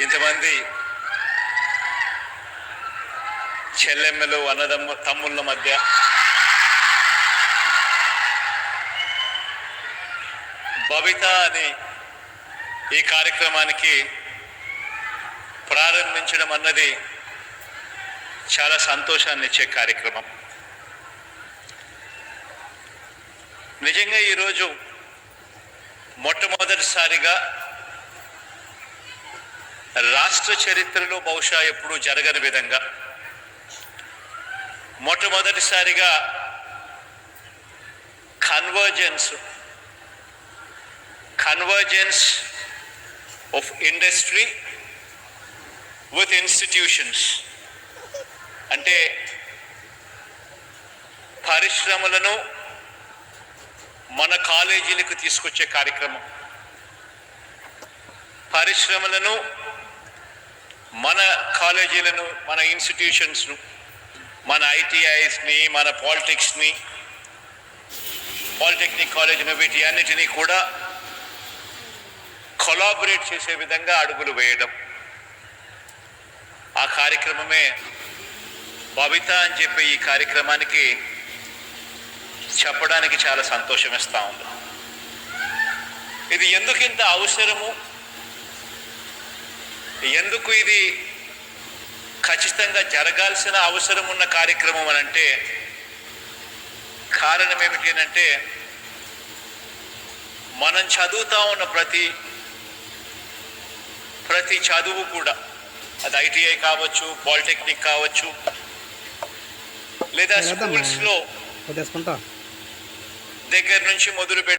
ఇంతమంది చెల్లెమ్మలు అన్నదమ్ము తమ్ముళ్ళ మధ్య బబిత అని ఈ కార్యక్రమానికి ప్రారంభించడం అన్నది చాలా సంతోషాన్ని ఇచ్చే కార్యక్రమం. నిజంగా ఈరోజు మొట్టమొదటిసారిగా రాష్ట్ర చరిత్రలో బహుశా ఎప్పుడూ జరగని విధంగా. మొట్టమొదటిసారిగా convergence convergence of industry with institutions అంటే పరిశ్రమలను మన కాలేజీలకు తీసుకొచ్చే కార్యక్రమం. పరిశ్రమలను మన కాలేజీలను మన ఇన్స్టిట్యూషన్స్ను మన ఐటీఐస్ని మన పాలిటిక్స్ని పాలిటెక్నిక్ కాలేజీని వీటి అన్నిటినీ కూడా కొలాబరేట్ చేసే విధంగా అడుగులు వేయడం. ఆ కార్యక్రమమే బబిత అని చెప్పే ఈ కార్యక్రమానికి చెప్పడానికి చాలా సంతోషం ఇస్తా ఉంది. ఇది ఎందుకు ఇంత అవసరము? ఎందుకు ఇది ఖచ్చితంగా జరగాల్సిన అవసరం ఉన్న కార్యక్రమం అని అంటే కారణం ఏమిటి అంటే మనం చదువుతా ఉన్న ప్రతి ప్రతి చదువు కూడా అది ఐటీఐ కావచ్చు పాలిటెక్నిక్ కావచ్చు లేదా. స్కూల్స్లో దగ్గర నుంచి మొదలు పెట్టి